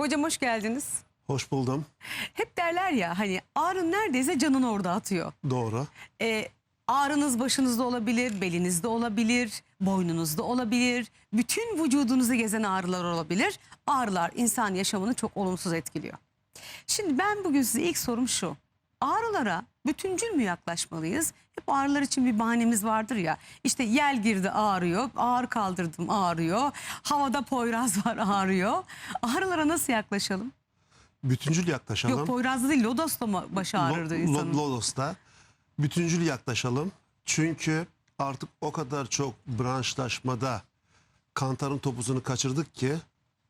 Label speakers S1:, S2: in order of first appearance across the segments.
S1: Hocam hoş geldiniz.
S2: Hoş buldum.
S1: Hep derler ya hani ağrın neredeyse canını orada atıyor.
S2: Doğru.
S1: Ee, ağrınız başınızda olabilir, belinizde olabilir, boynunuzda olabilir. Bütün vücudunuzu gezen ağrılar olabilir. Ağrılar insan yaşamını çok olumsuz etkiliyor. Şimdi ben bugün size ilk sorum şu. Ağrılara bütüncül mü yaklaşmalıyız? Hep ağrılar için bir bahanemiz vardır ya. İşte yel girdi ağrıyor, ağır kaldırdım ağrıyor, havada poyraz var ağrıyor. Ağrılara nasıl yaklaşalım?
S2: Bütüncül yaklaşalım.
S1: Yok poyrazlı değil, lodosla mı başı ağrırdı insanın?
S2: Lo- Lodos'ta bütüncül yaklaşalım. Çünkü artık o kadar çok branşlaşmada kantarın topuzunu kaçırdık ki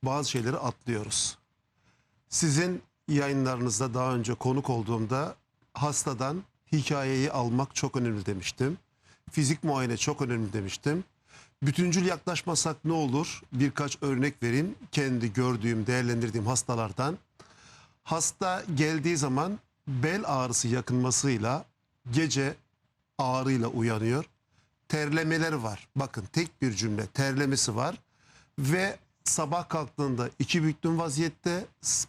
S2: bazı şeyleri atlıyoruz. Sizin yayınlarınızda daha önce konuk olduğumda hastadan hikayeyi almak çok önemli demiştim. Fizik muayene çok önemli demiştim. Bütüncül yaklaşmasak ne olur? Birkaç örnek vereyim. Kendi gördüğüm, değerlendirdiğim hastalardan. Hasta geldiği zaman bel ağrısı yakınmasıyla gece ağrıyla uyanıyor. Terlemeler var. Bakın tek bir cümle terlemesi var. Ve sabah kalktığında iki büklüm vaziyette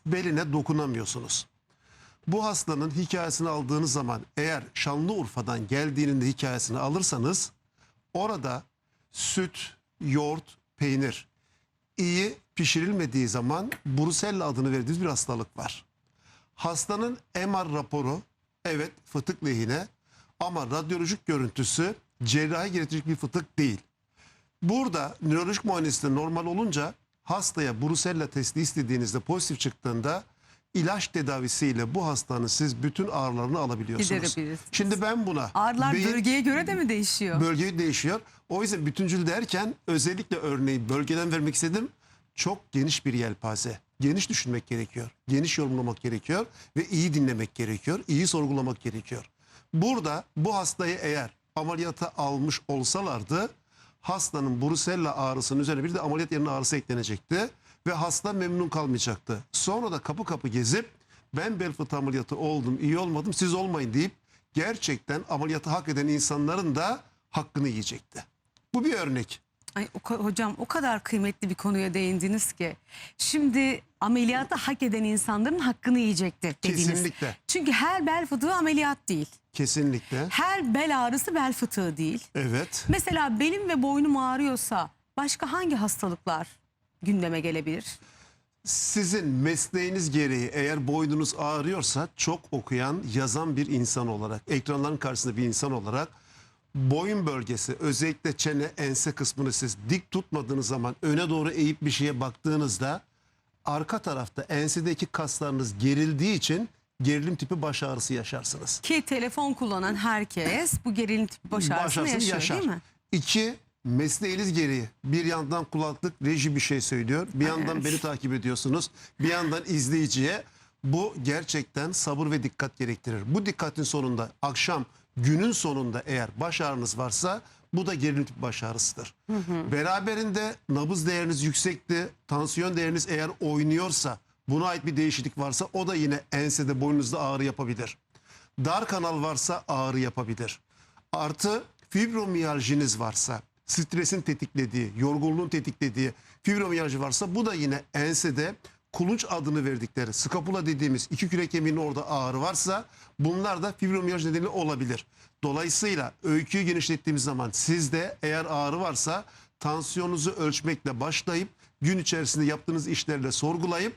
S2: beline dokunamıyorsunuz. Bu hastanın hikayesini aldığınız zaman eğer Şanlıurfa'dan geldiğinin de hikayesini alırsanız orada süt, yoğurt, peynir iyi pişirilmediği zaman Brusella adını verdiğimiz bir hastalık var. Hastanın MR raporu evet fıtık lehine ama radyolojik görüntüsü cerrahi gerektirecek bir fıtık değil. Burada nörolojik muayenesinde normal olunca hastaya Brusella testi istediğinizde pozitif çıktığında ilaç tedavisiyle bu hastanın siz bütün ağrılarını alabiliyorsunuz.
S1: Giderebilirsiniz.
S2: Şimdi ben buna
S1: Ağrılar
S2: beyin-
S1: bölgeye göre de mi değişiyor?
S2: bölge değişiyor. O yüzden bütüncül derken özellikle örneği bölgeden vermek istedim. Çok geniş bir yelpaze. Geniş düşünmek gerekiyor. Geniş yorumlamak gerekiyor ve iyi dinlemek gerekiyor. iyi sorgulamak gerekiyor. Burada bu hastayı eğer ameliyata almış olsalardı hastanın Brusella ağrısının üzerine bir de ameliyat yerine ağrısı eklenecekti ve hasta memnun kalmayacaktı. Sonra da kapı kapı gezip ben bel fıtığı ameliyatı oldum iyi olmadım siz olmayın deyip gerçekten ameliyatı hak eden insanların da hakkını yiyecekti. Bu bir örnek.
S1: Ay o hocam o kadar kıymetli bir konuya değindiniz ki. Şimdi ameliyatı hak eden insanların hakkını yiyecekti dediniz.
S2: Kesinlikle.
S1: Çünkü her bel fıtığı ameliyat değil.
S2: Kesinlikle.
S1: Her bel ağrısı bel fıtığı değil.
S2: Evet.
S1: Mesela belim ve boynum ağrıyorsa başka hangi hastalıklar gündeme gelebilir?
S2: Sizin mesleğiniz gereği eğer boynunuz ağrıyorsa çok okuyan, yazan bir insan olarak, ekranların karşısında bir insan olarak boyun bölgesi özellikle çene, ense kısmını siz dik tutmadığınız zaman öne doğru eğip bir şeye baktığınızda arka tarafta ensedeki kaslarınız gerildiği için gerilim tipi baş ağrısı yaşarsınız.
S1: Ki telefon kullanan herkes bu gerilim tipi baş ağrısını yaşıyor
S2: yaşar.
S1: değil mi?
S2: İki, mesleğiniz gereği bir yandan kulaklık reji bir şey söylüyor. Bir yandan
S1: Evet.
S2: beni takip ediyorsunuz. Bir yandan izleyiciye bu gerçekten sabır ve dikkat gerektirir. Bu dikkatin sonunda akşam günün sonunda eğer baş ağrınız varsa bu da gerilim tipi baş ağrısıdır. Beraberinde nabız değeriniz yüksekti. Tansiyon değeriniz eğer oynuyorsa buna ait bir değişiklik varsa o da yine ensede boynunuzda ağrı yapabilir. Dar kanal varsa ağrı yapabilir. Artı fibromiyalciniz varsa, stresin tetiklediği, yorgunluğun tetiklediği fibromiyalji varsa bu da yine ensede kulunç adını verdikleri skapula dediğimiz iki kürek kemiğinin orada ağrı varsa bunlar da fibromiyalji nedeni olabilir. Dolayısıyla öyküyü genişlettiğimiz zaman sizde eğer ağrı varsa tansiyonunuzu ölçmekle başlayıp gün içerisinde yaptığınız işlerle sorgulayıp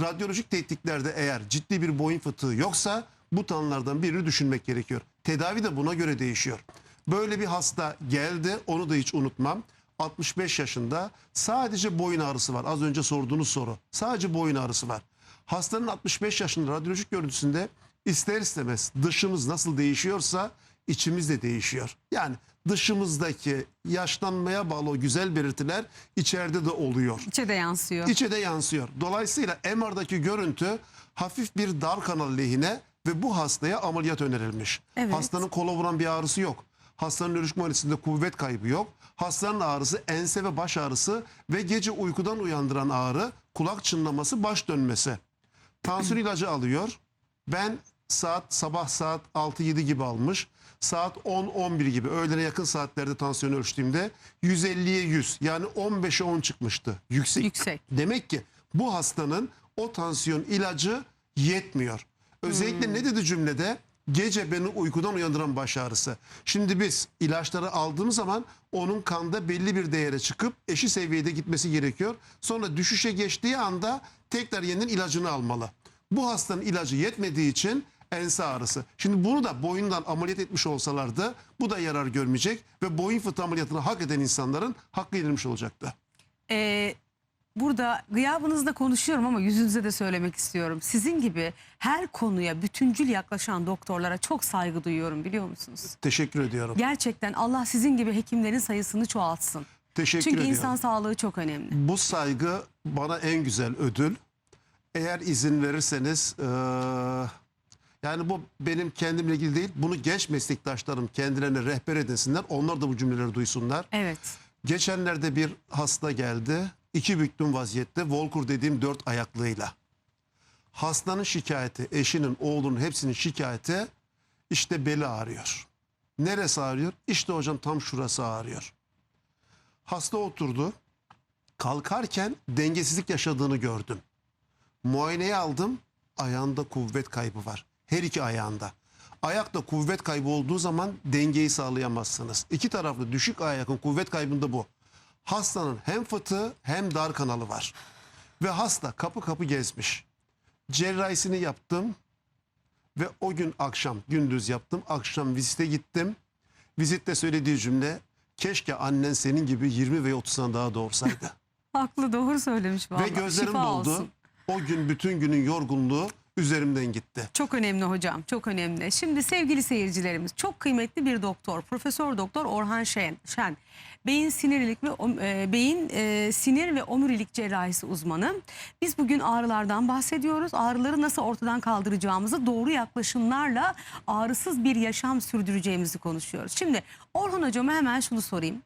S2: radyolojik tetkiklerde eğer ciddi bir boyun fıtığı yoksa bu tanılardan birini düşünmek gerekiyor. Tedavi de buna göre değişiyor. Böyle bir hasta geldi onu da hiç unutmam. 65 yaşında sadece boyun ağrısı var. Az önce sorduğunuz soru. Sadece boyun ağrısı var. Hastanın 65 yaşında radyolojik görüntüsünde ister istemez dışımız nasıl değişiyorsa içimiz de değişiyor. Yani dışımızdaki yaşlanmaya bağlı o güzel belirtiler içeride de oluyor.
S1: İçe de yansıyor.
S2: İçe de yansıyor. Dolayısıyla MR'daki görüntü hafif bir dar kanal lehine ve bu hastaya ameliyat önerilmiş.
S1: Evet.
S2: Hastanın kola vuran bir ağrısı yok. Hastanın nörolojik kuvvet kaybı yok. Hastanın ağrısı ense ve baş ağrısı ve gece uykudan uyandıran ağrı, kulak çınlaması, baş dönmesi. Tansiyon ilacı alıyor. Ben saat sabah saat 6-7 gibi almış. Saat 10-11 gibi öğlene yakın saatlerde tansiyon ölçtüğümde 150'ye 100 yani 15'e 10 çıkmıştı. Yüksek.
S1: Yüksek.
S2: Demek ki Bu hastanın o tansiyon ilacı yetmiyor. Özellikle ne dedi cümlede? Gece beni uykudan uyandıran baş ağrısı. Şimdi biz ilaçları aldığımız zaman onun kanda belli bir değere çıkıp eşi seviyede gitmesi gerekiyor. Sonra düşüşe geçtiği anda tekrar yeniden ilacını almalı. Bu hastanın ilacı yetmediği için ense ağrısı. Şimdi bunu da boyundan ameliyat etmiş olsalardı bu da yarar görmeyecek ve boyun fıtığı ameliyatını hak eden insanların hakkı yenilmiş olacaktı.
S1: Ee, burada gıyabınızda konuşuyorum ama yüzünüze de söylemek istiyorum. Sizin gibi her konuya bütüncül yaklaşan doktorlara çok saygı duyuyorum biliyor musunuz?
S2: Teşekkür ediyorum.
S1: Gerçekten Allah sizin gibi hekimlerin sayısını çoğaltsın.
S2: Teşekkür
S1: Çünkü
S2: ediyorum.
S1: insan sağlığı çok önemli.
S2: Bu saygı bana en güzel ödül. Eğer izin verirseniz eee, yani bu benim kendimle ilgili değil. Bunu genç meslektaşlarım kendilerine rehber edinsinler. Onlar da bu cümleleri duysunlar.
S1: Evet.
S2: Geçenlerde bir hasta geldi. İki büklüm vaziyette Volkur dediğim dört ayaklığıyla. Hastanın şikayeti, eşinin, oğlunun hepsinin şikayeti işte beli ağrıyor. Neresi ağrıyor? İşte hocam tam şurası ağrıyor. Hasta oturdu. Kalkarken dengesizlik yaşadığını gördüm. Muayeneye aldım. Ayağında kuvvet kaybı var. Her iki ayağında. Ayakta kuvvet kaybı olduğu zaman dengeyi sağlayamazsınız. İki taraflı düşük ayakın kuvvet kaybında bu. Hastanın hem fıtığı hem dar kanalı var. Ve hasta kapı kapı gezmiş. Cerrahisini yaptım. Ve o gün akşam gündüz yaptım. Akşam vizite gittim. Vizitte söylediği cümle keşke annen senin gibi 20 ve 30 sene daha doğursaydı.
S1: Haklı doğru söylemiş vallahi.
S2: Ve gözlerim
S1: Şifa
S2: doldu.
S1: olsun.
S2: O gün bütün günün yorgunluğu üzerimden gitti.
S1: Çok önemli hocam, çok önemli. Şimdi sevgili seyircilerimiz, çok kıymetli bir doktor, Profesör Doktor Orhan Şen, Şen. Beyin sinirlilik ve e, beyin e, sinir ve omurilik cerrahisi uzmanı. Biz bugün ağrılardan bahsediyoruz. Ağrıları nasıl ortadan kaldıracağımızı doğru yaklaşımlarla ağrısız bir yaşam sürdüreceğimizi konuşuyoruz. Şimdi Orhan hocama hemen şunu sorayım.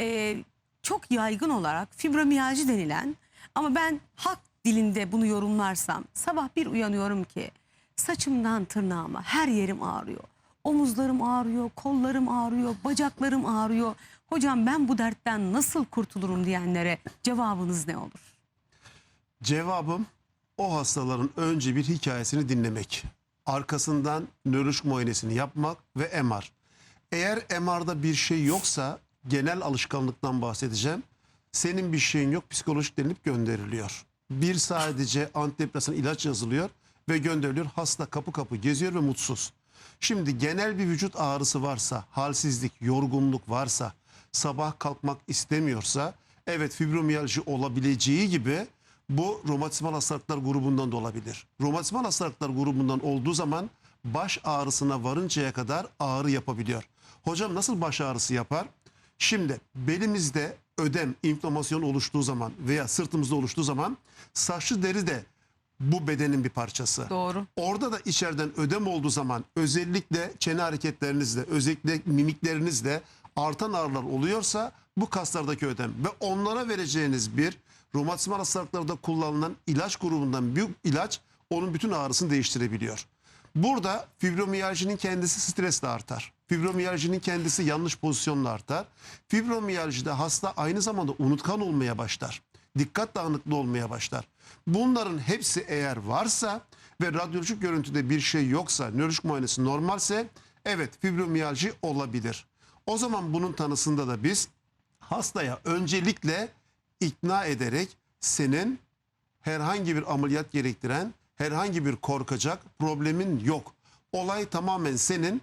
S1: E, çok yaygın olarak fibromiyalji denilen ama ben halk dilinde bunu yorumlarsam sabah bir uyanıyorum ki saçımdan tırnağıma her yerim ağrıyor. Omuzlarım ağrıyor, kollarım ağrıyor, bacaklarım ağrıyor. Hocam ben bu dertten nasıl kurtulurum diyenlere cevabınız ne olur?
S2: Cevabım o hastaların önce bir hikayesini dinlemek. Arkasından nörolojik muayenesini yapmak ve MR. Eğer MR'da bir şey yoksa genel alışkanlıktan bahsedeceğim. Senin bir şeyin yok psikolojik denilip gönderiliyor. Bir sadece antidepresan ilaç yazılıyor ve gönderiliyor. Hasta kapı kapı geziyor ve mutsuz. Şimdi genel bir vücut ağrısı varsa, halsizlik, yorgunluk varsa, sabah kalkmak istemiyorsa, evet fibromiyalji olabileceği gibi bu romatizmal hastalıklar grubundan da olabilir. Romatizmal hastalıklar grubundan olduğu zaman baş ağrısına varıncaya kadar ağrı yapabiliyor. Hocam nasıl baş ağrısı yapar? Şimdi belimizde ödem, inflamasyon oluştuğu zaman veya sırtımızda oluştuğu zaman saçlı deri de bu bedenin bir parçası.
S1: Doğru.
S2: Orada da içeriden ödem olduğu zaman özellikle çene hareketlerinizle, özellikle mimiklerinizle artan ağrılar oluyorsa bu kaslardaki ödem ve onlara vereceğiniz bir romatizmal hastalıklarda kullanılan ilaç grubundan bir ilaç onun bütün ağrısını değiştirebiliyor. Burada fibromiyajinin kendisi stresle artar. Fibromiyajinin kendisi yanlış pozisyonla artar. Fibromiyajide hasta aynı zamanda unutkan olmaya başlar. Dikkat dağınıklığı olmaya başlar. Bunların hepsi eğer varsa ve radyolojik görüntüde bir şey yoksa, nörolojik muayenesi normalse evet fibromiyalji olabilir. O zaman bunun tanısında da biz hastaya öncelikle ikna ederek senin herhangi bir ameliyat gerektiren, herhangi bir korkacak problemin yok. Olay tamamen senin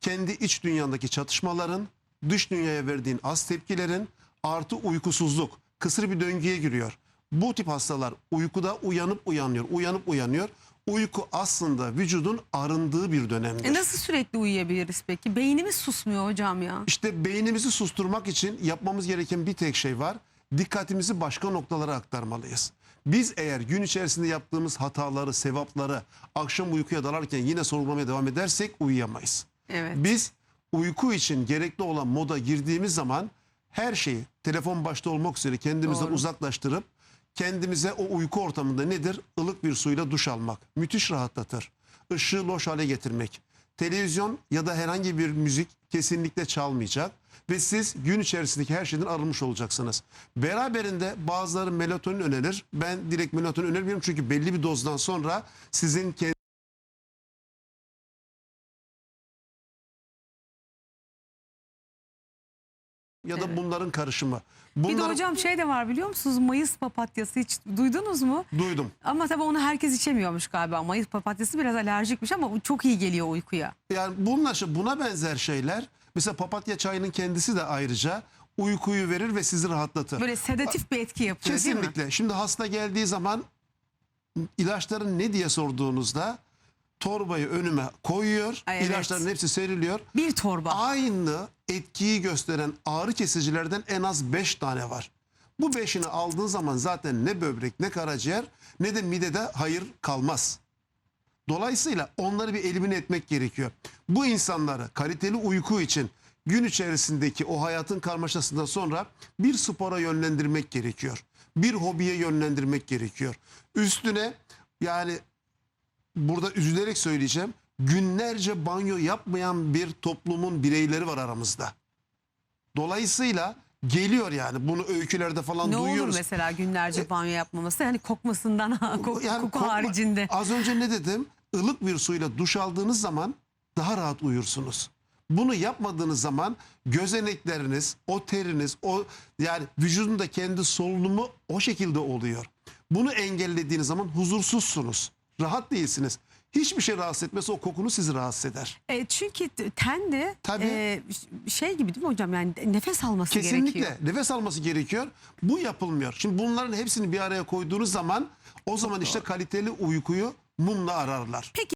S2: kendi iç dünyandaki çatışmaların, dış dünyaya verdiğin az tepkilerin artı uykusuzluk, kısır bir döngüye giriyor. Bu tip hastalar uykuda uyanıp uyanıyor, uyanıp uyanıyor. Uyku aslında vücudun arındığı bir dönemdir.
S1: E nasıl sürekli uyuyabiliriz peki? Beynimiz susmuyor hocam ya.
S2: İşte beynimizi susturmak için yapmamız gereken bir tek şey var. Dikkatimizi başka noktalara aktarmalıyız. Biz eğer gün içerisinde yaptığımız hataları, sevapları akşam uykuya dalarken yine sorgulamaya devam edersek uyuyamayız.
S1: Evet.
S2: Biz uyku için gerekli olan moda girdiğimiz zaman her şeyi telefon başta olmak üzere kendimizden
S1: Doğru.
S2: uzaklaştırıp kendimize o uyku ortamında nedir? Ilık bir suyla duş almak. Müthiş rahatlatır. Işığı loş hale getirmek. Televizyon ya da herhangi bir müzik kesinlikle çalmayacak ve siz gün içerisindeki her şeyden arınmış olacaksınız. Beraberinde bazıları melatonin önerir. Ben direkt melatonin önermiyorum çünkü belli bir dozdan sonra sizin kendi ya da bunların karışımı.
S1: Bir de hocam şey de var biliyor musunuz? Mayıs papatyası hiç duydunuz mu?
S2: duydum.
S1: Ama tabii onu herkes içemiyormuş galiba. Mayıs papatyası biraz alerjikmiş ama çok iyi geliyor uykuya.
S2: Yani bununla şey- buna benzer şeyler mesela papatya çayının kendisi de ayrıca uykuyu verir ve sizi rahatlatır.
S1: Böyle sedatif bir etki yapıyor değil mi?
S2: Kesinlikle. Şimdi hasta geldiği zaman ilaçların ne diye sorduğunuzda torbayı önüme koyuyor.
S1: Ay, evet.
S2: İlaçların hepsi seriliyor.
S1: Bir torba.
S2: Aynı etkiyi gösteren ağrı kesicilerden en az 5 tane var. Bu beşini aldığın zaman zaten ne böbrek ne karaciğer ne de midede hayır kalmaz. Dolayısıyla onları bir elimine etmek gerekiyor. Bu insanları kaliteli uyku için gün içerisindeki o hayatın karmaşasından sonra bir spora yönlendirmek gerekiyor. Bir hobiye yönlendirmek gerekiyor. Üstüne yani burada üzülerek söyleyeceğim. Günlerce banyo yapmayan bir toplumun bireyleri var aramızda. Dolayısıyla geliyor yani bunu öykülerde falan
S1: ne
S2: duyuyoruz.
S1: olur mesela günlerce banyo yapmaması? Hani kokmasından, kok-
S2: Yani
S1: koku
S2: kokma-
S1: haricinde.
S2: Az önce ne dedim? Ilık bir suyla duş aldığınız zaman daha rahat uyursunuz. Bunu yapmadığınız zaman gözenekleriniz, o teriniz, o yani vücudun da kendi solunumu o şekilde oluyor. Bunu engellediğiniz zaman huzursuzsunuz. Rahat değilsiniz. Hiçbir şey rahatsız etmese o kokunu sizi rahatsız eder.
S1: E, çünkü ten de
S2: Tabii.
S1: e, şey gibi değil mi hocam? Yani nefes alması
S2: Kesinlikle
S1: gerekiyor.
S2: nefes alması gerekiyor. Bu yapılmıyor. Şimdi bunların hepsini bir araya koyduğunuz zaman o zaman işte kaliteli uykuyu mumla ararlar.
S1: Peki